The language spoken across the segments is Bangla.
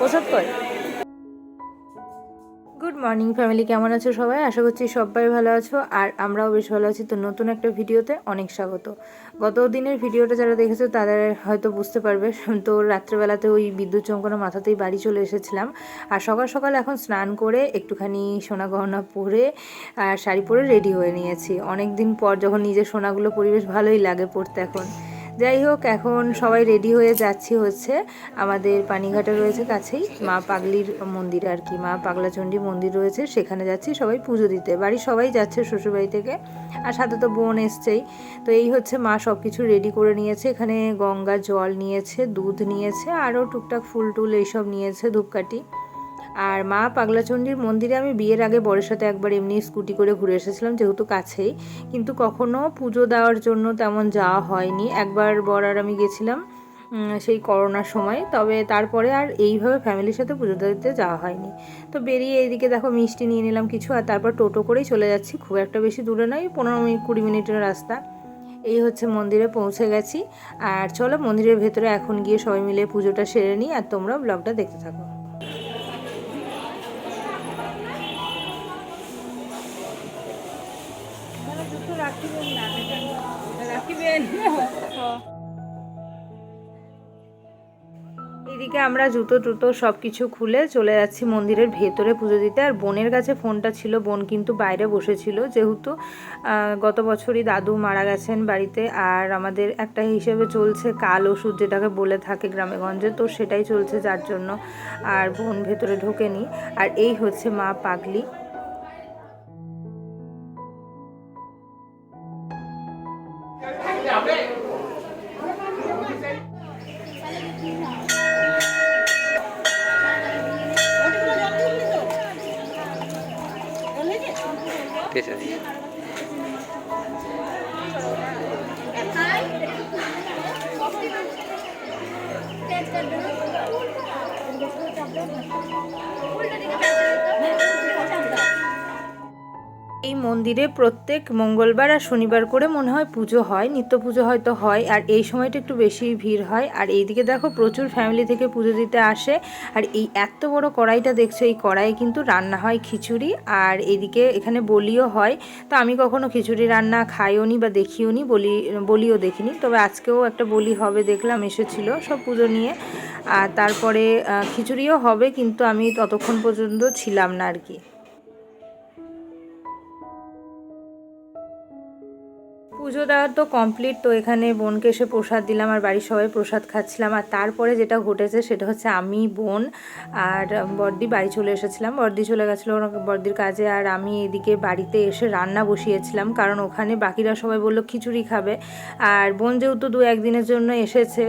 পঁচাত্তর গুড মর্নিং ফ্যামিলি কেমন আছো সবাই? আশা করছি সবাই ভালো আছো, আর আমরাও বেশ ভালো আছি। তো নতুন একটা ভিডিওতে অনেক স্বাগত। গত দিনের ভিডিওটা যারা দেখেছ, তাদের হয়তো বুঝতে পারবে। তো রাত্রেবেলাতে ওই বিদ্যুৎ চমকানো মাথাতেই বাড়ি চলে এসেছিলাম। আর সকাল সকাল এখন স্নান করে একটুখানি সোনা গহনা পরে আর শাড়ি পরে রেডি হয়ে নিয়েছি। অনেক দিন পর যখন নিজের সোনাগুলো পরিবেশ ভালোই লাগে পড়তে এখন। যাই হোক, এখন সবাই রেডি হয়ে যাচ্ছি হচ্ছে। আমাদের পানিঘাটে রয়েছে কাছেই মা পাগলির মন্দির আর কি। মা পাগলাচণ্ডী মন্দির রয়েছে, সেখানে যাচ্ছি সবাই পুজো দিতে। বাড়ির সবাই যাচ্ছে শ্বশুরবাড়ি থেকে, আর সাথে তো বোন এসছেই। তো এই হচ্ছে মা সব কিছু রেডি করে নিয়েছে, এখানে গঙ্গা জল নিয়েছে, দুধ নিয়েছে আরও টুকটাক ফুল টুল এইসব নিয়েছে ধূপকাঠি। আর মা পাগলাচণ্ডীর মন্দিরে আমি বিয়ের আগে বরের সাথে একবার এমনি স্কুটি করে ঘুরে এসেছিলাম, যেহেতু কাছেই। কিন্তু কখনো পুজো দেওয়ার জন্য তেমন যাওয়া হয়নি। একবার বর আর আমি গেছিলাম সেই করোনার সময়। তবে তারপরে আর এইভাবে ফ্যামিলির সাথে পুজো দিতে যাওয়া হয়নি। তো বেরিয়ে এইদিকে দেখো মিষ্টি নিয়ে নিলাম কিছু, আর তারপর টোটো করেই চলে যাচ্ছি। খুব একটা বেশি দূরে নয়, পনেরো মিনিট, কুড়ি মিনিটের রাস্তা। এই হচ্ছে মন্দিরে পৌঁছে গেছি। আর চলো মন্দিরের ভেতরে এখন গিয়ে সবাই মিলে পুজোটা সেরে নিই, আর তোমরা ব্লগটা দেখতে থাকো। এদিকে আমরা জুতো টুতো সব কিছু খুলে চলে যাচ্ছি মন্দিরের ভেতরে পুজো দিতে। আর বোনের কাছে ফোনটা ছিল, বোন কিন্তু বাইরে বসেছিল যেহেতু গত বছরই দাদু মারা গেছেন বাড়িতে। আর আমাদের একটা হিসেবে চলছে কাল ওষুধ যেটাকে বলে থাকে গ্রামেগঞ্জে, তো সেটাই চলছে যার জন্য। আর বোন ভেতরে ঢোকেনি। আর এই হচ্ছে মা পাগলি। ঠিক আছে এই মন্দিরে প্রত্যেক মঙ্গলবার আর শনিবার করে মনে হয় পুজো হয়, নিত্য পুজো হয়তো হয়, আর এই সময়টা একটু বেশি ভিড় হয়। আর এইদিকে দেখো প্রচুর ফ্যামিলি থেকে পুজো দিতে আসে, আর এই এত বড় কড়াইটা দেখছ, এই কড়াইয়ে কিন্তু রান্না হয় খিচুড়ি, আর এইদিকে এখানে বলিও হয়। তো আমি কখনো খিচুড়ি রান্না খাইও নি বা দেখিও নি, বলি, বলিও দেখিনি। তবে আজকেও একটা বলি হবে দেখলাম, এসেছিল সব পুজো নিয়ে। আর তারপরে খিচুড়িও হবে, কিন্তু আমি ততক্ষণ পর্যন্ত ছিলাম না আর কি। পুজো দেওয়া তো কমপ্লিট তো এখানে বোনকে এসে প্রসাদ দিলাম আর বাড়ির সবাই প্রসাদ খাচ্ছিলাম। আর তারপরে যেটা ঘটেছে সেটা হচ্ছে আমি, বোন আর বর্দি বাড়ি চলে এসেছিলাম। বর্দি চলে গেছিল বর্দির কাজে আর আমি এদিকে বাড়িতে এসে রান্না বসিয়েছিলাম কারণ ওখানে বাকিরা সবাই বলল খিচুড়ি খাবে। আর বোন যেহেতু দু একদিনের জন্য এসেছে,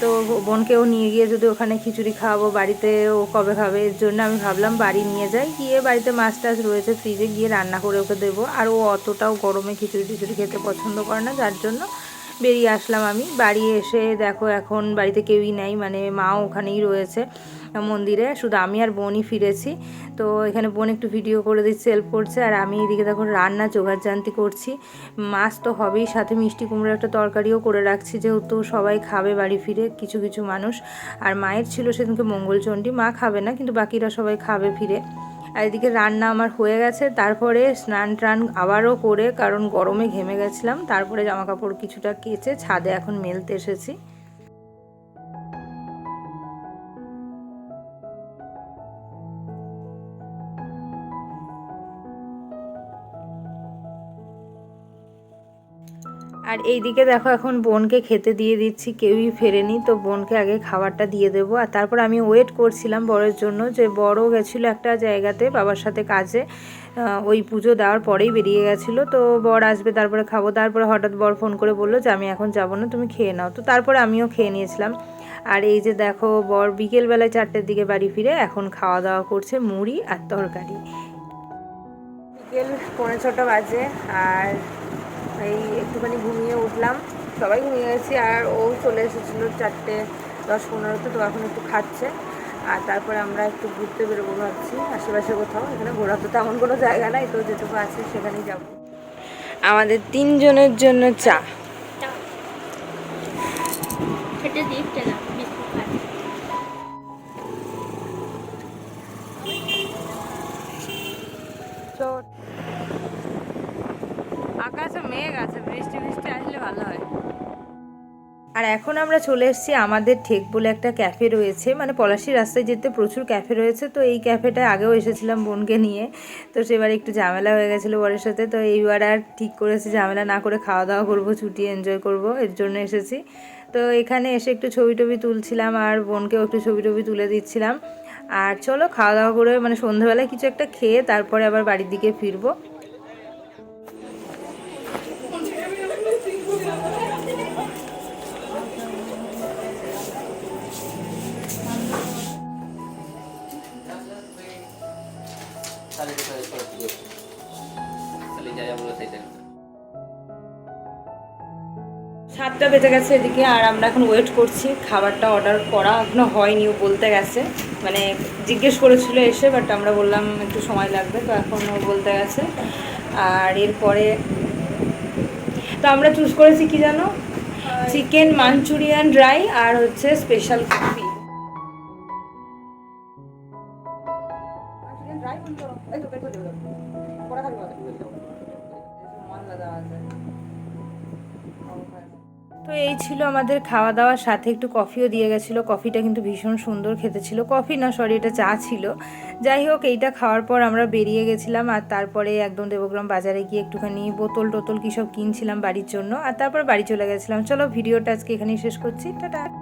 তো বোনকেও নিয়ে গিয়ে যদি ওখানে খিচুড়ি খাওয়াবো বাড়িতে, ও কবে খাবে? এর জন্য আমি ভাবলাম বাড়ি নিয়ে যাই। গিয়ে বাড়িতে মাছ টাছ রয়েছে ফ্রিজে গিয়ে রান্না করে ওকে দেবো। আর ও অতটাও গরমে খিচুড়ি টিচুড়ি খেতে পছন্দ করে না, যার জন্য বেরিয়ে আসলাম আমি। বাড়ি এসে দেখো এখন বাড়িতে কেউই নেই মানে মাও ওখানেই রয়েছে মন্দিরে। শুধু আমি আর বোনই ফিরেছি। তো এখানে বোন একটু ভিডিও করে দিচ্ছে হেল্প করছে। আর আমি এদিকে দেখো রান্না, জোগাড় জানতি করছি। মাছ তো হবেই, সাথে মিষ্টি কুমড়ো একটা তরকারিও করে রাখছি, যেহেতু সবাই খাবে বাড়ি ফিরে, কিছু কিছু মানুষ। আর মায়ের ছিল সেদিনকে মঙ্গলচণ্ডী, মা খাবে না, কিন্তু বাকিরা সবাই খাবে ফিরে। আর এদিকে রান্না আমার হয়ে গেছে, তারপরে স্নান টান আবারও করে, কারণ গরমে ঘেমে গেছিলাম, তারপরে জামা কাপড় কিছুটা কেচে ছাদে এখন মেলতে এসেছি। আর এইদিকে দেখো এখন বোনকে খেতে দিয়ে দিচ্ছি, কেউই ফেরেনি, তো বোনকে আগে খাবারটা দিয়ে দেবো। আর তারপর আমি ওয়েট করছিলাম বরের জন্য যে বড় গেছিল একটা জায়গাতে বাবার সাথে কাজে ওই পুজো দেওয়ার পরেই বেরিয়ে গেছিল। তো বর আসবে, তারপরে খাব। তারপরে হঠাৎ বর ফোন করে বলল যে, আমি এখন যাব না, তুমি খেয়ে নাও। তো তারপরে আমিও খেয়ে নিয়েছিলাম। আর এই যে দেখো বর বিকেলবেলায় চারটের দিকে বাড়ি ফিরে এখন খাওয়া দাওয়া করছে মুড়ি আর তরকারি। বিকেল পৌনে ছটা বাজে আর এই একটুখানি ঘুমিয়ে উঠলাম। সবাই ঘুমিয়ে গেছি আর ও চলে এসেছিল চারটে দশ পনেরোতে তো এখন একটু খাচ্ছে। আর তারপরে আমরা একটু ঘুরতে বেরোবো ভাবছি, আশেপাশে কোথাও। এখানে ঘোরা তো তেমন কোনো জায়গা নাই, তো যেটুকু আছে সেখানেই যাব। আমাদের তিনজনের জন্য চা। আর এখন আমরা চলে এসেছি আমাদের ঠেক বলে একটা ক্যাফে রয়েছে। মানে পলাশি রাস্তায় যেতে প্রচুর ক্যাফে রয়েছে। তো এই ক্যাফেটায় আগেও এসেছিলাম বোনকে নিয়ে। তো সেবার একটু ঝামেলা হয়ে গেছিল বরের সাথে। তো এইবার আর ঠিক করেছি, ঝামেলা না করে খাওয়া দাওয়া করব, ছুটি এনজয় করব। এর জন্য এসেছি। তো এখানে এসে একটু ছবি টবি তুলছিলাম আর বোনকেও একটু ছবি টবি তুলে দিচ্ছিলাম। আর চলো খাওয়া দাওয়া করে মানে সন্ধ্যাবেলায় কিছু একটা খেয়ে তারপরে আবার বাড়ির দিকে ফিরবো। সাতটা বেজে গেছে এদিকে আর আমরা এখন ওয়েট করছি। খাবারটা অর্ডার করা এখনও হয়নি ও বলতে গেছে। মানে জিজ্ঞেস করেছিল এসে বাট আমরা বললাম একটু সময় লাগবে তো এখন ও বলতে গেছে। আর এরপরে তো আমরা চুজ করেছি কি জানো? চিকেন মাঞ্চুরিয়ান ড্রাই আর হচ্ছে স্পেশাল কফি তো এই ছিল আমাদের খাওয়া দাওয়ার সাথে একটু কফিও দিয়ে গেছিল। কফিটা কিন্তু ভীষণ সুন্দর খেতে ছিল। কফি না, সরি, এটা চা ছিল। যাই হোক, এইটা খাওয়ার পর আমরা বেরিয়ে গেছিলাম আর তারপরে একদম দেবগ্রাম বাজারে গিয়ে একটুখানি বোতল টোতল কী সব কিনছিলাম বাড়ির জন্য। আর তারপর বাড়ি চলে গেছিলাম। চলো, ভিডিওটা আজকে এখানেই শেষ করছি। টাটা!